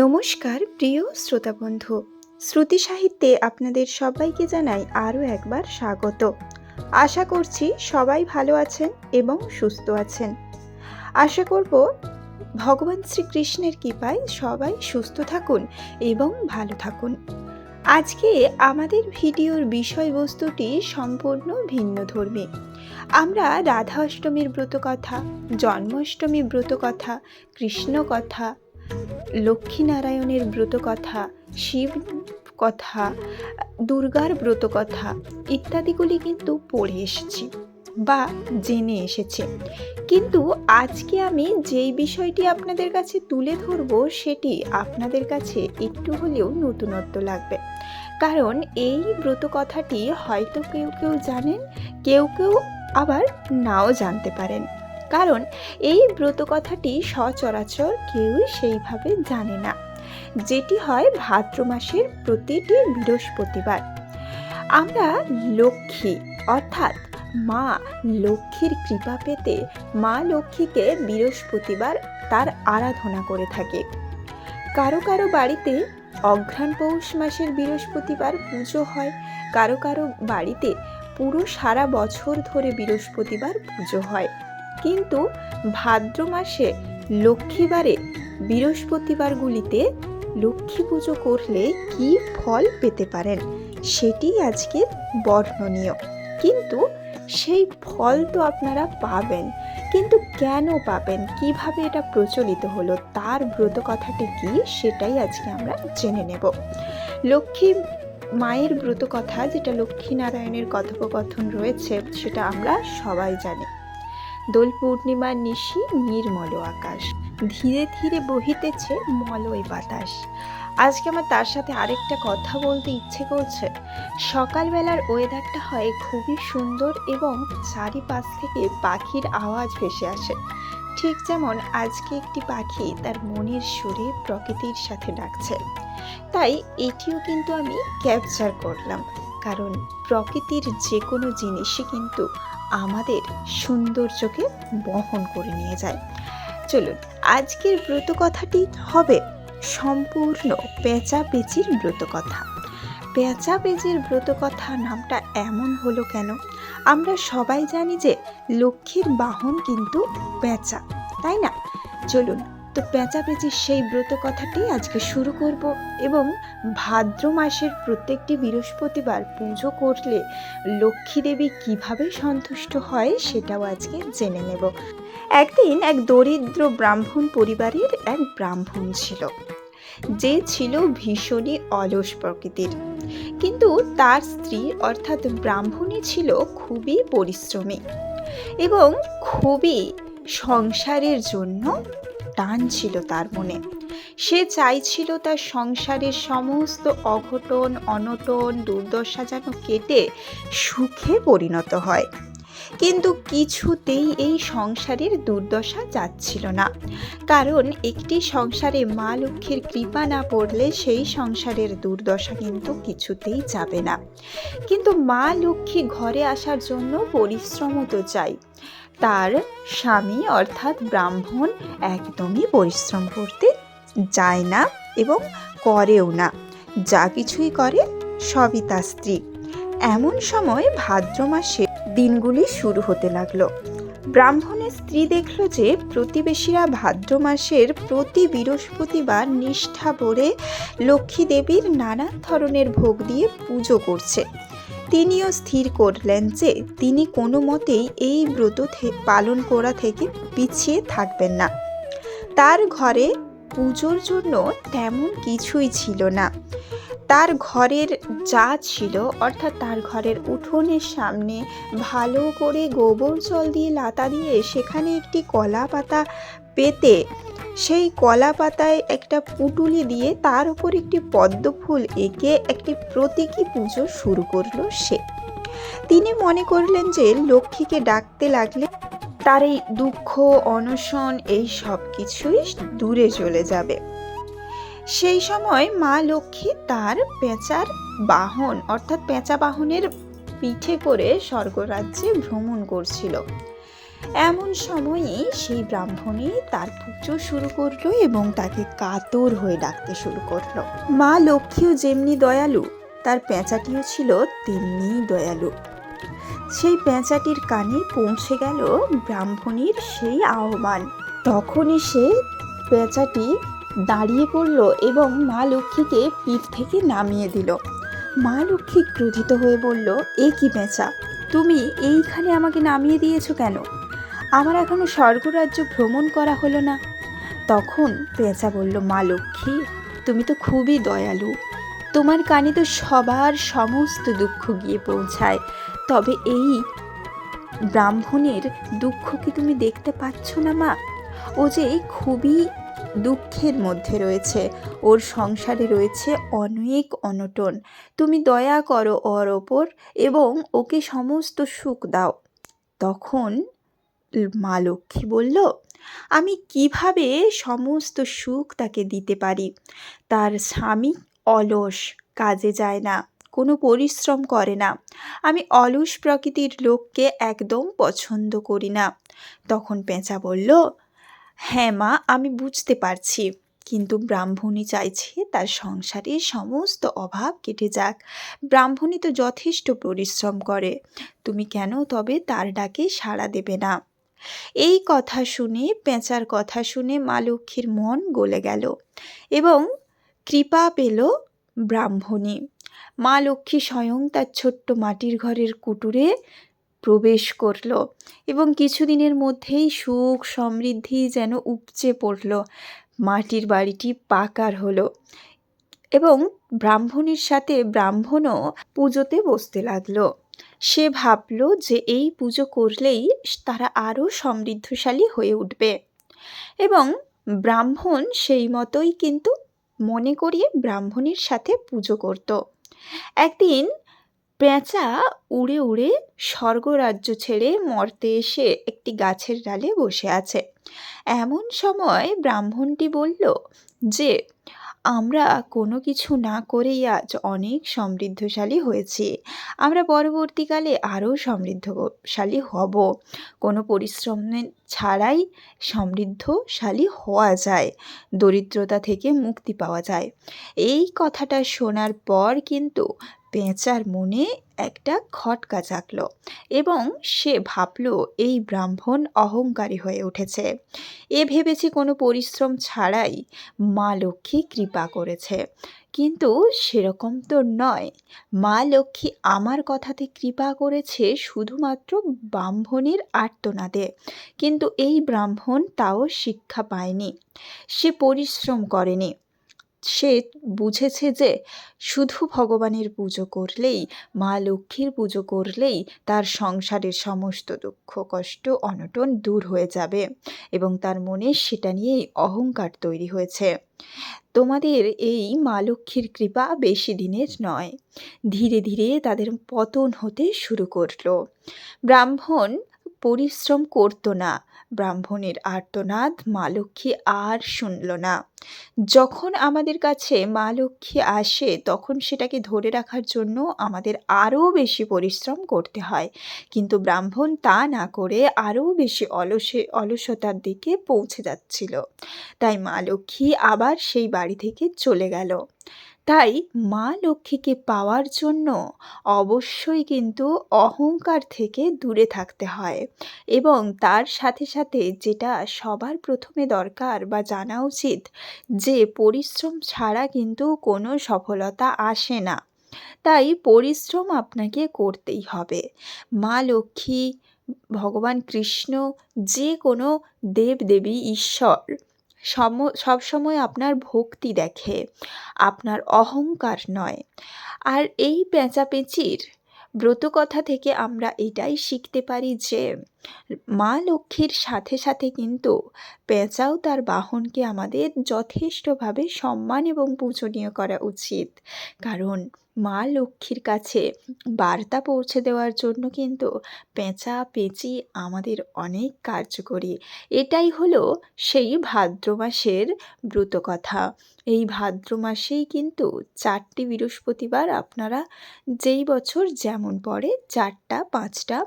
নমস্কার, প্রিয় শ্রোতা বন্ধু শ্রুতি সাহিত্যে আপনাদের সবাইকে জানাই আরও একবার স্বাগত। আশা করছি সবাই ভালো আছেন এবং সুস্থ আছেন। আশা করব ভগবান শ্রীকৃষ্ণের কৃপায় সবাই সুস্থ থাকুন এবং ভালো থাকুন। আজকে আমাদের ভিডিওর বিষয়বস্তুটি সম্পূর্ণ ভিন্ন ধর্মী। আমরা রাধা অষ্টমীর ব্রত কথা জন্মাষ্টমী ব্রত কথা কৃষ্ণ কথা লক্ষ্মীনারায়ণের ব্রত কথা, শিব কথা, দুর্গার ব্রত কথা ইত্যাদিগুলি কিন্তু পড়ে এসেছি বা জেনে এসেছে। কিন্তু আজকে আমি যেই বিষয়টি আপনাদের কাছে তুলে ধরবো সেটি আপনাদের কাছে একটু হলেও নতুনত্ব লাগবে। কারণ এই ব্রত কথাটি হয়তো কেউ কেউ জানেন, কেউ কেউ আবার নাও জানতে পারেন। কারণ এই ব্রত কথাটি সচরাচর কেউই সেইভাবে জানে না। যেটি হয় ভাদ্র মাসের প্রতিটি বৃহস্পতিবার। আমরা লক্ষ্মী, অর্থাৎ মা লক্ষ্মীর কৃপা পেতে মা লক্ষ্মীকে বৃহস্পতিবার তার আরাধনা করে থাকে। কারও কারও বাড়িতে অঘ্রাণ পৌষ মাসের বৃহস্পতিবার পুজো হয়, কারও কারও বাড়িতে পুরো সারা বছর ধরে বৃহস্পতিবার পুজো হয়। কিন্তু ভাদ্র মাসে লক্ষ্মীবারে বৃহস্পতিবারগুলিতে লক্ষ্মী পুজো করলে কি ফল পেতে পারেন সেটি আজকে বর্ণনীয়। কিন্তু সেই ফল তো আপনারা পাবেন, কিন্তু কেন পাবেন? কীভাবে এটা প্রচলিত হলো? তার ব্রত কথাটি কি? সেটাই আজকে আমরা জেনে নেব। লক্ষ্মী মায়ের ব্রত কথা, যেটা লক্ষ্মীনারায়ণের কথোপকথন রয়েছে, সেটা আমরা সবাই জানি। দোল পূর্ণিমার নিশি নির্মল আকাশ। ধীরে ধীরে বহিতেছে মলয় বাতাস। আজকে আমার তার সাথে আরেকটা কথা বলতে ইচ্ছে করছে। সকালবেলার ওয়েদারটা হয় খুবই সুন্দর এবং চারিপাশ থেকে পাখির আওয়াজ ভেসে আসে। ঠিক যেমন আজকে একটি পাখি তার মনের সুরে প্রকৃতির সাথে ডাকছে। তাই এটিও কিন্তু আমি ক্যাপচার করলাম। কারণ প্রকৃতির যে কোনো জিনিসই কিন্তু আমাদের সৌন্দর্যকে বহন করে নিয়ে যায়। চলুন, আজকের ব্রত কথাটি হবে সম্পূর্ণ পেঁচা পেঁচির ব্রত কথা পেঁচা পেঁচির ব্রত কথা নামটা এমন হলো কেন? আমরা সবাই জানি যে লক্ষ্মীর বাহন কিন্তু পেঁচা, তাই না? চলুন তো পেঁচা পেঁচির সেই ব্রত কথাটি আজকে শুরু করব এবং ভাদ্র মাসের প্রত্যেকটি বৃহস্পতিবার পুজো করলে লক্ষ্মী দেবী কীভাবে সন্তুষ্ট হয় সেটাও আজকে জেনে নেব। একদিন এক দরিদ্র ব্রাহ্মণ পরিবারের এক ব্রাহ্মণ ছিল। যে ছিল ভীষণই অলস প্রকৃতির। কিন্তু তার স্ত্রী অর্থাৎ ব্রাহ্মণী ছিল খুবই পরিশ্রমী এবং খুবই সংসারের জন্য টান ছিল তার মনে। সে চাইছিল তার সংসারের সমস্ত অঘটন, অনটন, দুর্দশা যেন কেটে সুখে পরিণত হয়। কিন্তু কিছুতেই এই সংসারের দুর্দশা যাচ্ছিল না। কারণ একটি সংসারে মা লক্ষ্মীর কৃপা না পড়লে সেই সংসারের দুর্দশা কিন্তু কিছুতেই যাবে না। কিন্তু মা লক্ষ্মী ঘরে আসার জন্য পরিশ্রমও তো চাই। তার স্বামী অর্থাৎ ব্রাহ্মণ একদমই পরিশ্রম করতে যায় না এবং করেও না। যা কিছুই করে সবই তার স্ত্রী। এমন সময় ভাদ্র মাসে দিনগুলি শুরু হতে লাগল। ব্রাহ্মণের স্ত্রী দেখল যে প্রতিবেশীরা ভাদ্র মাসের প্রতি বৃহস্পতিবার নিষ্ঠা ভরে লক্ষ্মী দেবীর নানান ধরনের ভোগ দিয়ে পুজো করছে। তিনিও স্থির করলেন যে তিনি কোনো মতেই এই ব্রত পালন করা থেকে পিছিয়ে থাকবেন না। তার ঘরে পুজোর জন্য তেমন কিছুই ছিল না। তার ঘরের যা ছিল, অর্থাৎ তার ঘরের উঠোনের সামনে ভালো করে গোবর জল দিয়ে লাতা দিয়ে সেখানে একটি কলা পাতা পেতে সেই কলা পাতায় একটা পুটুলি দিয়ে তার উপর একটি পদ্ম ফুল এঁকে একটি প্রতীকী পুজো শুরু করল সে। তিনি মনে করলেন যে লক্ষ্মীকে ডাকতে লাগলে তার এই দুঃখ, অনশন, এই সব কিছুই দূরে চলে যাবে। সেই সময় মা লক্ষ্মী তার পেঁচার বাহন, অর্থাৎ পেঁচা বাহনের পিঠে করে স্বর্গরাজ্যে ভ্রমণ করছিল। এমন সময়ে সেই ব্রাহ্মণী তার পুজো শুরু করল এবং তাকে কাতর হয়ে ডাকতে শুরু করল। মা লক্ষ্মীও যেমনি দয়ালু, তার পেঁচাটিও ছিল তেমনি দয়ালু। সেই পেঁচাটির কানে পৌঁছে গেল ব্রাহ্মণীর সেই আহ্বান। তখনই সে পেঁচাটি দাঁড়িয়ে পড়ল এবং মা লক্ষ্মীকে পিঠ থেকে নামিয়ে দিল। মা লক্ষ্মী ক্রোধিত হয়ে বলল, এ কি পেঁচা? তুমি এইখানে আমাকে নামিয়ে দিয়েছ কেন? আমার এখনও স্বর্গরাজ্য ভ্রমণ করা হলো না। তখন পেঁচা বলল, মা লক্ষ্মী, তুমি তো খুবই দয়ালু। তোমার কানে তো সবার সমস্ত দুঃখ গিয়ে পৌঁছায়। তবে এই ব্রাহ্মণের দুঃখ কি তুমি দেখতে পাচ্ছ না, মা? ও যে খুবই দুঃখের মধ্যে রয়েছে। ওর সংসারে রয়েছে অনেক অনটন। তুমি দয়া করো ওর ওপর এবং ওকে সমস্ত সুখ দাও। তখন মা লক্ষ্মী বলল, আমি কীভাবে সমস্ত সুখ তাকে দিতে পারি? তার স্বামী অলস, কাজে যায় না, কোনো পরিশ্রম করে না। আমি অলস প্রকৃতির লোককে একদম পছন্দ করি না। তখন পেঁচা বলল হ্যাঁ মা, আমি বুঝতে পারছি। কিন্তু ব্রাহ্মণী চাইছে তার সংসারের সমস্ত অভাব কেটে যাক। ব্রাহ্মণী তো যথেষ্ট পরিশ্রম করে। তুমি কেন তবে তার ডাকে সাড়া দেবে না? এই কথা শুনে, পেঁচার কথা শুনে মা লক্ষ্মীর মন গলে গেল এবং কৃপা পেল ব্রাহ্মণী। মা লক্ষ্মী স্বয়ং তার ছোট্ট মাটির ঘরের কুটুরে প্রবেশ করল এবং কিছুদিনের মধ্যেই সুখ সমৃদ্ধি যেন উপচে পড়ল। মাটির বাড়িটি পাকার হলো এবং ব্রাহ্মণীর সাথে ব্রাহ্মণও পুজোতে বসতে লাগল। সে ভাবল যে এই পুজো করলেই তারা আরও সমৃদ্ধশালী হয়ে উঠবে। এবং ব্রাহ্মণ সেই মতোই কিন্তু মনে করিয়ে ব্রাহ্মণের সাথে পুজো করত। একদিন পেঁচা উড়ে উড়ে স্বর্গরাজ্য ছেড়ে মর্তে এসে একটি গাছের ডালে বসে আছে। এমন সময় ব্রাহ্মণটি বলল, যে, আমরা কোনো কিছু না করেই আজ অনেক সমৃদ্ধশালী হয়েছি। আমরা পরবর্তীকালে আরও সমৃদ্ধশালী হব। কোনো পরিশ্রম ছাড়াই সমৃদ্ধশালী হওয়া যায়, দরিদ্রতা থেকে মুক্তি পাওয়া যায়। এই কথাটা শোনার পর কিন্তু পেঁচার মনে একটা খটকা জাগল এবং সে ভাবল, এই ব্রাহ্মণ অহংকারী হয়ে উঠেছে। এ ভেবেছে কোনো পরিশ্রম ছাড়াই মা লক্ষ্মী কৃপা করেছে। কিন্তু সেরকম তো নয়। মা লক্ষ্মী আমার কথাতে কৃপা করেছে শুধুমাত্র ব্রাহ্মণের আর্তনাদে। কিন্তু এই ব্রাহ্মণ তাও শিক্ষা পায়নি। সে পরিশ্রম করেনি। সে বুঝেছে যে শুধু ভগবানের পুজো করলেই, মা লক্ষ্মীর পুজো করলেই তার সংসারের সমস্ত দুঃখ, কষ্ট, অনটন দূর হয়ে যাবে এবং তার মনে সেটা নিয়েই অহংকার তৈরি হয়েছে। তোমাদের এই মা লক্ষ্মীর কৃপা বেশি দিনের নয়। ধীরে ধীরে তাদের পতন হতে শুরু করল। ব্রাহ্মণ পরিশ্রম করতো না। ব্রাহ্মণের আর্তনাদ মা লক্ষ্মী আর শুনল না। যখন আমাদের কাছে মা লক্ষ্মী আসে, তখন সেটাকে ধরে রাখার জন্য আমাদের আরও বেশি পরিশ্রম করতে হয়। কিন্তু ব্রাহ্মণ তা না করে আরও বেশি অলসে, অলসতার দিকে পৌঁছে যাচ্ছিল। তাই মা লক্ষ্মী আবার সেই বাড়ি থেকে চলে গেল। তাই মা লক্ষ্মীকে পাওয়ার জন্য অবশ্যই কিন্তু অহংকার থেকে দূরে থাকতে হয় এবং তার সাথে সাথে যেটা সবার প্রথমে দরকার বা জানা উচিত যে পরিশ্রম ছাড়া কিন্তু কোনো সফলতা আসে না। তাই পরিশ্রম আপনাকে করতেই হবে। মা লক্ষ্মী, ভগবান কৃষ্ণ, যে কোনো দেবদেবী ঈশ্বর সম সবসময় আপনার ভক্তি দেখে, আপনার অহংকার নয়। আর এই পেঁচাপেঁচির ব্রতকথা থেকে আমরা এটাই শিখতে পারি যে, মা লক্ষ্মীর সাথে সাথে কিন্তু পেঁচাও তার বাহনকে আমাদের যথেষ্টভাবে সম্মান এবং পূজনীয় করা উচিত। কারণ মা লক্ষ্মীর কাছে বার্তা পৌঁছে দেওয়ার জন্য কিন্তু পেঁচা পেঁচি আমাদের অনেক কার্যকরী। এটাই হলো সেই ভাদ্র মাসের ব্রতকথা এই ভাদ্র মাসেই কিন্তু চারটি বৃহস্পতিবার আপনারা যেই বছর যেমন পড়ে চারটা, পাঁচটা,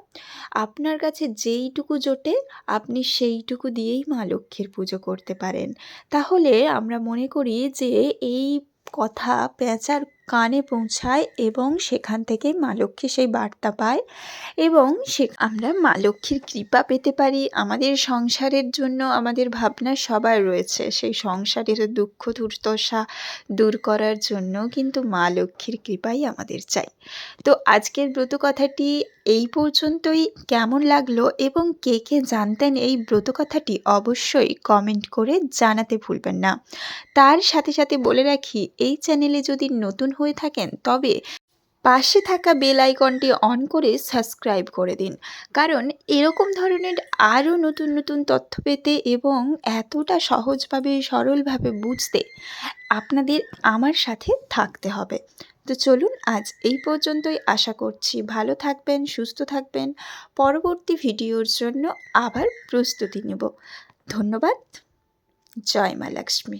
আপনার কাছে যেইটুকু জোটে আপনি সেইটুকু দিয়েই মা লক্ষ্মীর পুজো করতে পারেন। তাহলে আমরা মনে করি যে এই কথা, পেঁচার কানে পৌঁছায় এবং সেখান থেকে মা লক্ষ্মী সেই বার্তা পায় এবং সে আমরা মা লক্ষ্মীর কৃপা পেতে পারি। আমাদের সংসারের জন্য আমাদের ভাবনা সবার রয়েছে। সেই সংসারের দুঃখ, দুর্দশা দূর করার জন্য কিন্তু মা লক্ষ্মীর কৃপাই আমাদের চাই। তো আজকের ব্রত কথাটি এই পর্যন্তই। কেমন লাগল এবং কে কে জানতেন এই ব্রত কথাটি অবশ্যই কমেন্ট করে জানাতে ভুলবেন না। তার সাথে সাথে বলে রাখি, এই চ্যানেলে যদি নতুন হয়ে থাকেন, তবে পাশে থাকা বেল আইকনটি অন করে সাবস্ক্রাইব করে দিন। কারণ এরকম ধরনের আরও নতুন নতুন তথ্য পেতে এবং এতটা সহজভাবে, সরলভাবে বুঝতে আপনাদের আমার সাথে থাকতে হবে। তো চলুন আজ এই পর্যন্তই। আশা করছি ভালো থাকবেন, সুস্থ থাকবেন। পরবর্তী ভিডিওর জন্য আবার প্রস্তুতি নেব। ধন্যবাদ। জয় মা লক্ষ্মী।